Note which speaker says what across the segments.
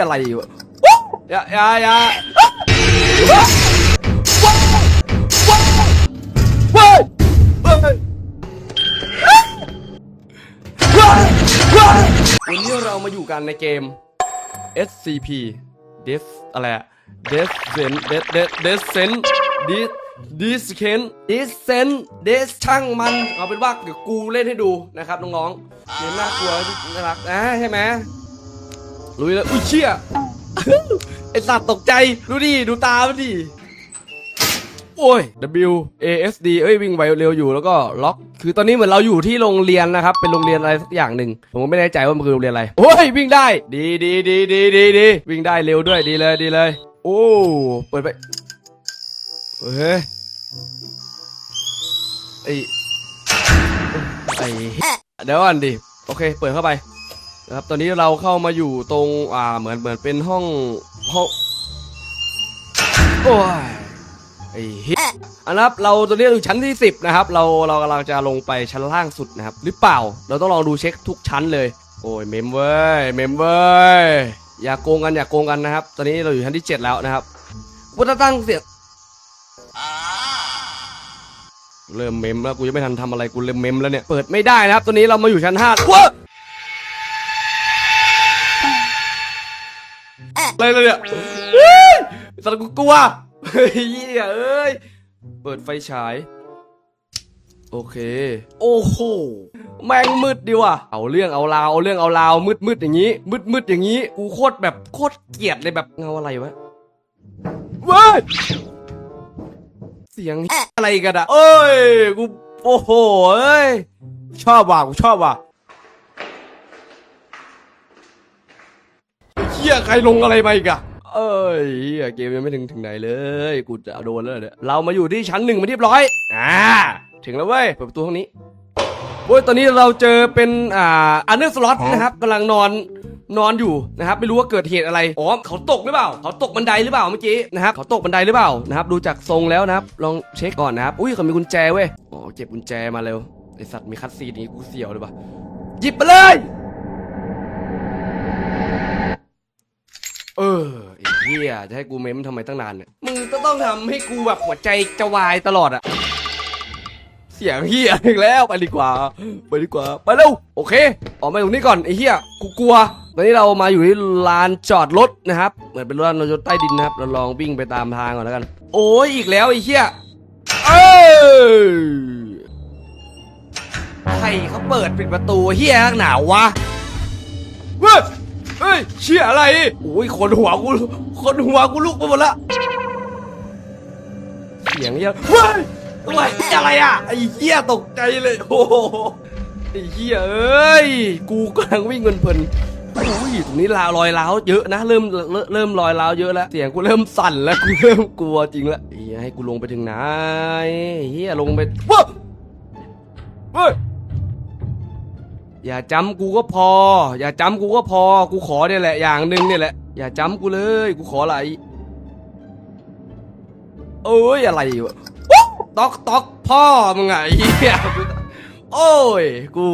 Speaker 1: อะไรอยู่อย่าอย่าอย่าเว้ยเว้ยเว้ยเว้ยวันนี้เรามาอยู่กันในเกม SCP Des อะไรอะ Descent Des Des Descent Dis Descent Descent Des ช่างมัน เอาเป็นว่าเดี๋ยวกูเล่นให้ดูนะครับน้องๆเกมน่ากลัวน่ารักนะใช่ไหม ลุยเลยอุ้ยเชี่ยไอสัตว์ตกใจ ดูดิ ดูตามันดิ โอ้ย W A S D เอ้ย วิ่งไวเร็วอยู่แล้วก็ล็อก คือตอนนี้เหมือนเราอยู่ที่โรงเรียนนะครับ เป็นโรงเรียนอะไรสักอย่างหนึ่ง ผมก็ไม่แน่ใจว่ามันคือโรงเรียนอะไร โอ้ย วิ่งได้ ดีดีดีดีดีดีวิ่งได้เร็วด้วยดีเลยดีเลย โอ้ เปิดไปเฮ้ยไอไอเดี๋ยวก่อนดิ โอเค เปิดเข้าไป นะครับตอนนี้เราเข้ามาอยู่ตรงอ่าเหมือนเหมือนเป็นห้องห้องโอ้ยไอ้เหี้ยอันนะครับเราตอนนี้อยู่ชั้นที่10นะครับเราเรากำลังจะลงไปชั้นล่างสุดนะครับ หรือเปล่าเราต้องลองดูเช็คทุกชั้นเลย โอ้ยเมมเว้ยเมมเว้ยอย่าโกงกันอย่าโกงกันนะครับ ตอนนี้เราอยู่ชั้นที่ 7 แล้วนะครับกูจะตั้งเสียงเริ่มเมมแล้วกูยังไม่ทันทำอะไรกูเริ่มเมมแล้วเนี่ยเปิดไม่ได้นะครับตอนนี้เรามาอยู่ชั้น5ว้า อะไรเลยเนี่ยเฮ้ยสัตว์กูกลัวเฮ้ยเฮ้ยเอ้ย เปิดไฟฉาย โอเค โอ้โห แม่งมืดดีว่ะ เอาเรื่องเอาราว เอาเรื่องเอาราว มืดมืดอย่างนี้ มืดมืดอย่างนี้ กูโคตรแบบโคตรเกลียดเลยแบบเงาอะไรวะเว้ย เสียงอะไรกันอะเอ้ย กู โอ้โหเอ้ย ชอบว่ะ กูชอบว่ะ เฮียใครลงอะไรมาอีกอะเอ้ยเหี้ยเกมยังไม่ถึงถึงไหนเลยกูจะโดนแล้วเนี่ยเรามาอยู่ที่ชั้นหนึ่งมาเรียบร้อยอ่าถึงแล้วเว้ยเปิดประตูห้องนี้โอ้ยตอนนี้เราเจอเป็นอ่าอันเดอร์สล็อตนะครับกำลังนอนนอนอยู่นะครับไม่รู้ว่าเกิดเหตุอะไรอ๋อเขาตกหรือเปล่า เขาตกบันไดหรือเปล่าเมื่อกี้นะครับเขาตกบันไดหรือเปล่านะครับดูจากทรงแล้วนะครับลองเช็คก่อนนะครับอุ้ยเขามีกุญแจเว้ยอ๋อเก็บกุญแจมาเร็วไอสัตว์มีคัตซีนนี้กูเสียวเลยปะหยิบไปเลย เหี้ยจะให้กูเม้มทำไมตั้งนานเนี่ยมึงก็ต้องทำให้กูแบบหัวใจจะวายตลอดอะเสียงเหี้ยอีกแล้วไปดีกว่าไปดีกว่าไปเร็วโอเค ออกมาตรงนี้ก่อนไอ้เหี้ยกูกลัวตอนนี้เรามาอยู่ที่ลานจอดรถนะครับเหมือนเป็นลานรถใต้ดินนะครับเราลองวิ่งไปตามทางก่อนแล้วกัน โอ้ยอีกแล้วไอ้เหี้ยเอ้ยใครเขาเปิดปิดประตูเหี้ยหนาววะเว้ยเฮ้ยเชี่ยอะไรโอ้ยคนหัวกู คนหัวกูลุกไปหมดละเสียงเหี้ยเฮ้ยอะไรอะไอ้เหี้ยตกใจเลยโอ้โหไอ้เหี้ยเอ้ยกูกำลังวิ่งเงินเพลินๆโอ้ยตรงนี้ลาวรอยร้าวเยอะนะเริ่มเริ่มเริ่มรอยร้าวเยอะแล้วเสียงกูเริ่มสั่นแล้วกูเริ่มกลัวจริงแล้วอ้เหี้ยให้กูลงไปถึงไหนเหี้ยลงไปว้าเฮ้ยอย่าจำกูก็พอ อย่าจำกูก็พอ กูขอเนี่ยแหละอย่างหนึ่งเนี่ยแหละ อย่าจำกูเลย กูขออะไรเอ้ยอะไรวะอุ๊ยตอกตอกพ่อมึงไงเหี้ยกูโอ้ย กู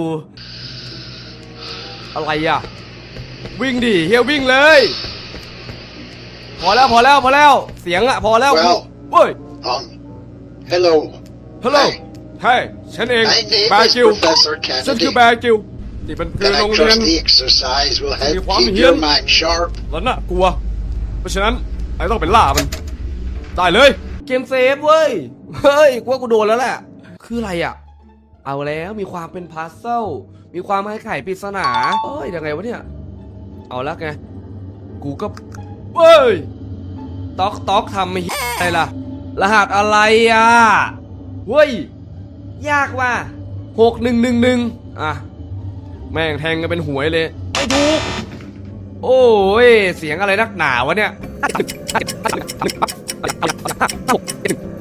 Speaker 1: อะไรอะ วิ่งดิเฮียวิ่งเลย พอแล้วพอแล้วพอแล้ว เสียงอะพอแล้ว
Speaker 2: Well
Speaker 1: เฮ้ย
Speaker 2: Um, hello.
Speaker 1: ฮัลโหล
Speaker 2: Hi.
Speaker 1: เฮ้ยฉันเอง
Speaker 2: My name
Speaker 1: แบ
Speaker 2: is
Speaker 1: กิว
Speaker 2: Professor
Speaker 1: ฉันคือ
Speaker 2: Kennedy.
Speaker 1: แบกิว ที่เป็นคือ
Speaker 2: And
Speaker 1: โรง
Speaker 2: I
Speaker 1: เรียน
Speaker 2: trust the exercise will help
Speaker 1: You want me
Speaker 2: keep your
Speaker 1: here?
Speaker 2: mind sharp.
Speaker 1: แล้วน่ากลัว เพราะฉะนั้นไอ้ต้องเป็นล่ามัน ได้เลย เกมเซฟเว้ย เฮ้ยกูว่ากูโดนแล้วแหละ คืออะไรอะ เอาแล้วมีความเป็นพัซเซิลมีความให้ไขปริศนาเอ้ยยังไงวะเนี่ย เอาแล้วไง กูก็เฮ้ยต๊อกต๊อกทำไม่อะไรล่ะ รหัสอะไรอะ เฮ้ย ยากว่ะหกหนึ่งหนึ่งหนึ่งอะ แม่งแทงกันเป็นหวยเลย ไม่ถูก โอ้ย เสียงอะไรนักหนาวะเนี่ย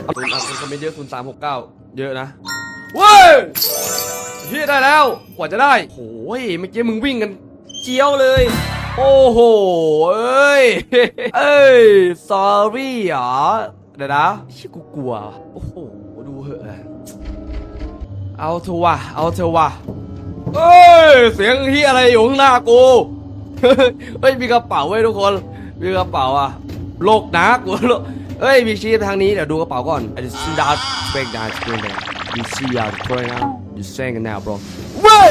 Speaker 1: ศูนย์อะคนคอมเมนต์เยอะศูนย์สามหกเก้าเยอะนะเว้ยเฮียได้แล้ว กว่าจะได้โอ้ยเมื่อกี้มึงวิ่งกันเจียวเลย โอ้โห เอ้ย เอ้ย sorry เหรอ เดี๋ยวนะชิกูกลัว โอ้โห ดูเหอะ เอาเถอะวะเอาเถอะวะ เอ้ย เสียงเฮียอะไรอยู่ข้างหน้ากู เฮ้ย มีกระเป๋าไว้ทุกคน มีกระเป๋าอะ โลกนะกูโลกเฮ้ย มีชี้ทางนี้ เดี๋ยวดูกระเป๋าก่อน I just see that break down screen there you see out right now you saying it now bro เว้ย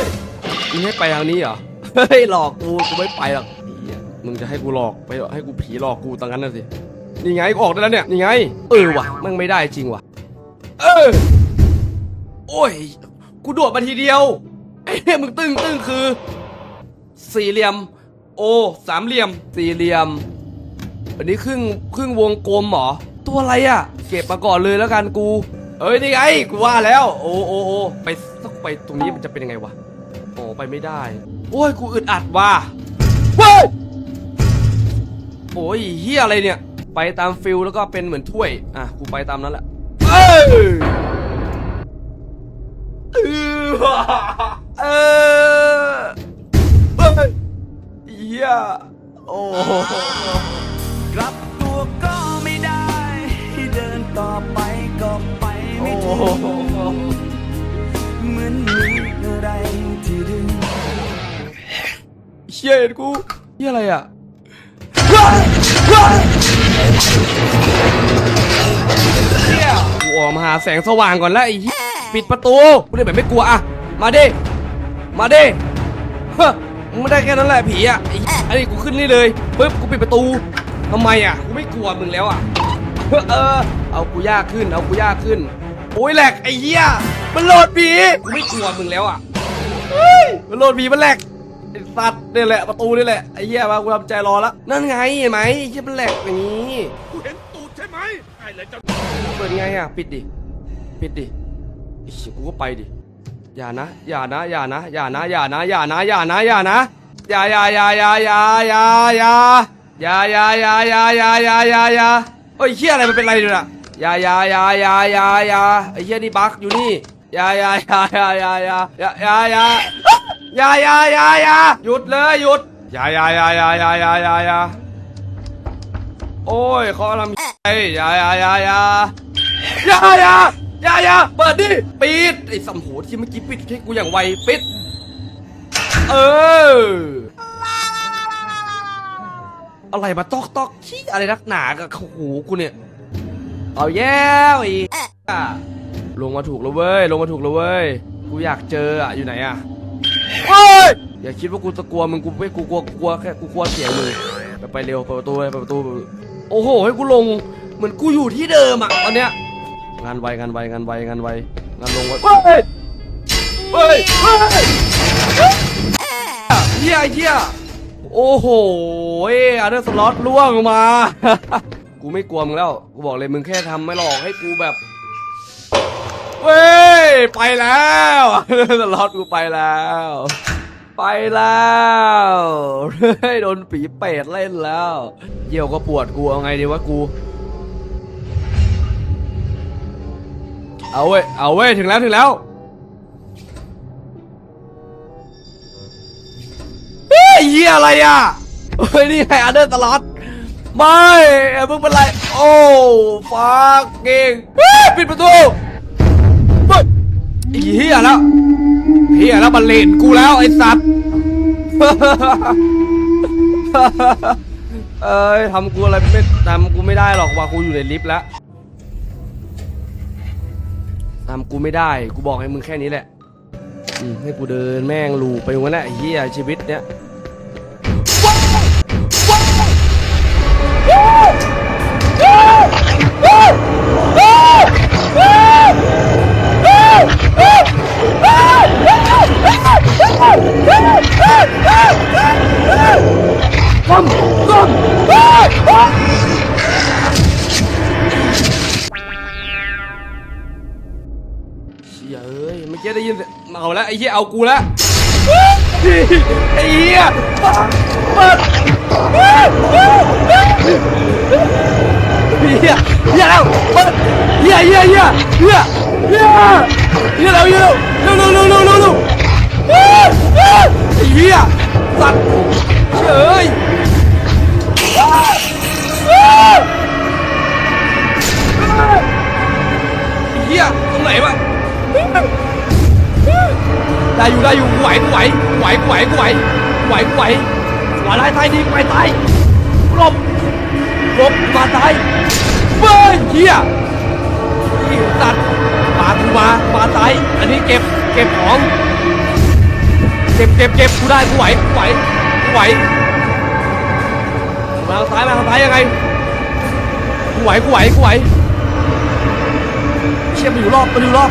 Speaker 1: มึงให้ไปทางนี้เหรอ เฮ้ย หลอกกู กูไม่ไปหรอกมึงจะให้กูหลอกไปให้กูผีหลอกกูตรงนั้นน่ะสิ นี่ไงกูออกได้แล้วเนี่ย นี่ไง เออว่ะมันไม่ได้จริงว่ะ เออ โอ้ย กูโดดมาทีเดียว ไอ้เนี่ยมึงตึ้งตึ้งคือ สี่เหลี่ยม โอ สามเหลี่ยม สี่เหลี่ยม อันนี้ครึ่งครึ่งวงกลมเหรอ ตัวอะไรอะ่ะ เก็บมาก่อนเลยแล้วกันกู เอ้ยนี่ไงกูว่าแล้ว โอ้โอ้โอ้ไปสักไปตรงนี้มันจะเป็นยังไงวะโอ้ไปไม่ได้ โอ้ยกูอึดอัดว่ะเว้ยโอ้ยเฮียอะไรเนี่ย ไปตามฟิลแล้วก็เป็นเหมือนถ้วย อะกูไปตามนั้นแหละเอ้ยเออเออเฮ้ยเฮียโอ้โห
Speaker 3: กลับตัวก็ไม่ได้เดินต่อไปก็ไปไม่ถึง
Speaker 1: โห
Speaker 3: เหมือนมีอะไรที่ดึง
Speaker 1: เชี่ยเห็นกูเชี่ยอะไรอะเชี่ยกูออกมาหาแสงสว่างก่อนแล้วไอ้เหี้ยปิดประตูกูเลยแบบไม่กลัวอะมาดิ มาดิเฮ้ยมึงไม่ได้แค่นั้นแหละผีอะไอ้เหี้ยอันนี้กูขึ้นนี่เลยปึ๊บกูปิดประตูทำไมอะกูไม่กลัวมึงแล้วอะเฮ้ยเออเอากูยากขึ้นเอากูยากขึ้นโอ้ยแหลกไอ้เหี้ยมันโหลดผีกูไม่กลัวมึงแล้วอะเฮ้ยมันโหลดผีมันแหลกไอ้สัตว์นี่แหละประตูนี่แหละไอ้เหี้ยมากูทำใจรอละนั่นไงเห็นไหมไอ้เหี้ยมันแหลกอย่างนี้
Speaker 4: กูเห็นตูดใช่ไหมไอ้เลยจะ
Speaker 1: เปิดไงอะปิดดิปิดดิไอ้เหี้ยกูก็ไปดิ อย่านะ อย่านะ อย่านะ อย่านะ อย่านะ อย่านะ อย่านะ อย่านะ อย่าอย่าอย่าอย่าอย่าอย่าอย่าอย่าอย่าอย่าอย่าอย่าอย่าอย่าอย่าเฮ้ยเหี้ยอะไรมันเป็นไรเนี่ยอย่าอย่าอย่าอย่าอย่าอย่าไอ้เหี้ยนี่บั๊กอยู่นี่อย่าอย่าอย่าอย่าอย่าอย่าอย่าอย่าอย่าอย่าอย่าอย่าหยุดเลยหยุดอย่าอย่าอย่าอย่าอย่าอย่าอย่าอย่าโอ้ยเขาทำไอ้อย่าอย่าอย่าอย่าอย่าอย่า อย่าอย่าเปิดดิ ปิด ไอ้สัมโหที่เมื่อกี้ปิดให้กูอย่างไว ปิด เออ อะไรมาตอกตอกขี้อะไรนักหนากับหูกูเนี่ย เอาแย้วอีกลงมาถูกแล้วเว้ย ลงมาถูกแล้วเว้ย กูอยากเจออะ อยู่ไหนอะเฮ้ยอย่าคิดว่ากูจะกลัวมึงกูไม่กูกลัวกูกลัวแค่กูกลัวเสียงมึงไปไปเร็วเปิดประตูเลยเปิดประตูเปิดประตู โอ้โหให้กูลงเหมือนกูอยู่ที่เดิมอะตอนเนี้ย งานไวงานไวงานไวงานไวงานลงไวเฮ้ยเฮ้ยเฮ้ยเฮียเฮียโอ้โหอันเดอร์สล็อตล่วงมา กูไม่กลัวมึงแล้ว กูบอกเลยมึงแค่ทำไม่หลอกให้กูแบบเว้ยไปแล้วอันเดอร์สล็อตกูไปแล้ว ไปแล้วเฮ้ยโดนผีเป็ดเล่นแล้ว เยี่ยวก็ปวดกูเอาไงดีวะกู เอาเว้ย เอาเว้ย ถึงแล้วถึงแล้วเฮ้ยเหี้ยอะไรอะเฮ้ยนี่ไงอันเดอร์ตลอด ไม่มึงเป็นไร โอ้ฟักเก่งปิดประตูเฮ้ยเหี้ยแล้วเหี้ยแล้วมันเลนกูแล้วไอ้สัตว์เอ้ยทำกูอะไรไม่ทำกูไม่ได้หรอกว่ากูอยู่ในลิฟต์แล้ว ทำกูไม่ได้ กูบอกให้มึงแค่นี้แหละอืมให้กูเดินแม่งลูไปวันแหละเฮี้ยชีวิตเนี้ย เอาแล้วไอ้เหี้ยเอากูแล้วไอ้เหี้ยเปิดเหี้ยเหี้ยแล้วเปิดเหี้ยเหี้ยเหี้ยเหี้ยเหี้ยเหี้ยแล้วเหี้ยแล้วเร็วเร็วเร็วเร็วเร็วไอ้เหี้ยสัตว์เฉยไอ้เหี้ยตรงไหนวะ ได้อยู่ได้อยู่กูไหวกูไหวกูไหวกูไหวกูไหวกูไหวกูไหวขวาไล่ซ้ายดีไปซ้ายหลบหลบมาซ้ายเบ้ยเฮียนี่สัตว์มากูมามาซ้ายอันนี้เก็บเก็บของ เก็บเก็บเก็บกูได้กูไหวกูไหวกูไหวมาทางซ้ายมาทางซ้ายยังไงกูไหวกูไหวกูไหวเชี่ยมันอยู่รอบมันอยู่รอบ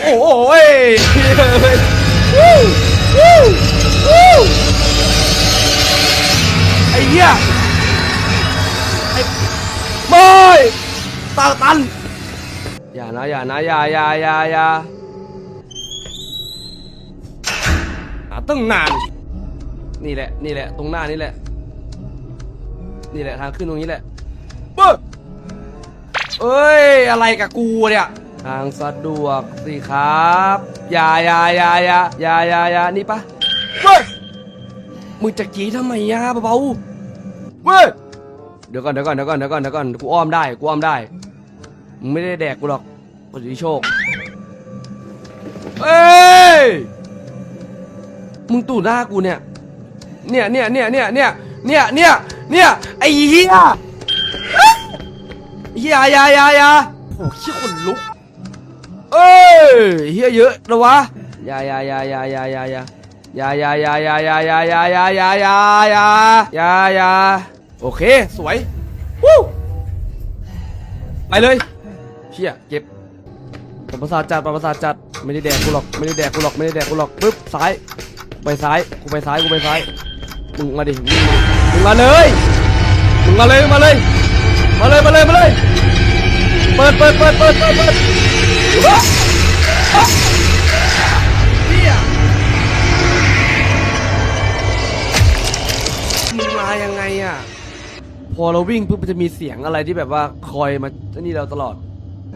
Speaker 1: โอ้ยวู้วู้วู้ไอ้เฮียไอ้บอยตาตัน อย่านะอย่านะอย่าอย่าอย่าอย่าหาตั้งนาน นี่แหละ นี่แหละ ตรงหน้านี่แหละ นี่แหละทางขึ้นตรงนี้แหละเบ้อเอ้ย อะไรกับกูเนี่ย ทางสะดวกสิครับอย่าอย่าอย่าอย่าอย่าอย่าอย่านี่ปะเว้ยมึงจะกรีดทำไมยาเบาๆเว้ยเดี๋ยวก่อนเดี๋ยวก่อนเดี๋ยวก่อนเดี๋ยวก่อนเดี๋ยวก่อนกูอ้อมได้กูอ้อมได้มึงไม่ได้แดกกูหรอกปฏิโชคเอ้ยมึงตู่หน้ากูเนี่ยเนี่ยเนี่ยเนี่ยเนี่ยเนี่ยเนี่ยเนี่ยเนี่ยไอ้เหี้ยเหี้ยอยาอยาอยาโอ้ขี้ยคนลุก เอ้ยเหี้ยเยอะนะวะอยายายายายายายายายายายายายายายายายายายาโอเค สวยวู้ไปเลยเชี่ยเก็บปรับประสาทจัดปรับประสาทจัดไม่ได้แดกกูหรอกไม่ได้แดกกูหรอกไม่ได้แดกกูหรอกปึ๊บซ้ายไปซ้ายกูไปซ้ายกูไปซ้ายมึงมาดิมึงมามึงมาเลยมึงมาเลยมาเลยมาเลยมาเลยมาเลยเปิดเปิดเปิดเปิดเปิด เปิดเฮียมึงมายังไงอะ พอเราวิ่งปุ๊บมันจะมีเสียงอะไรที่แบบว่าคอยมานี่เราตลอด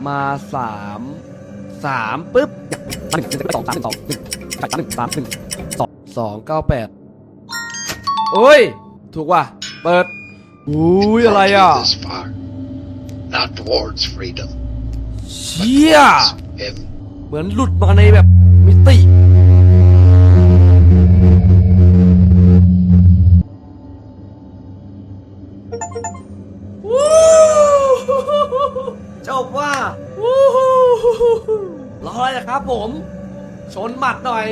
Speaker 1: มาสามสามปุ๊บหนึ่งสองสามหนึ่งสองหนึ่งแปดหนึ่งสามหนึ่งสองสองเก้าแปดเอ้ย ถูกว่ะ เปิดอุ้ยอะไรอะ
Speaker 2: Not towards freedom.
Speaker 1: เชี่ย
Speaker 2: Him.
Speaker 1: เหมือนหลุดมาในแบบมิติวู้จบว่าวู้รออะไรนะครับผม ชนหมัดหน่อย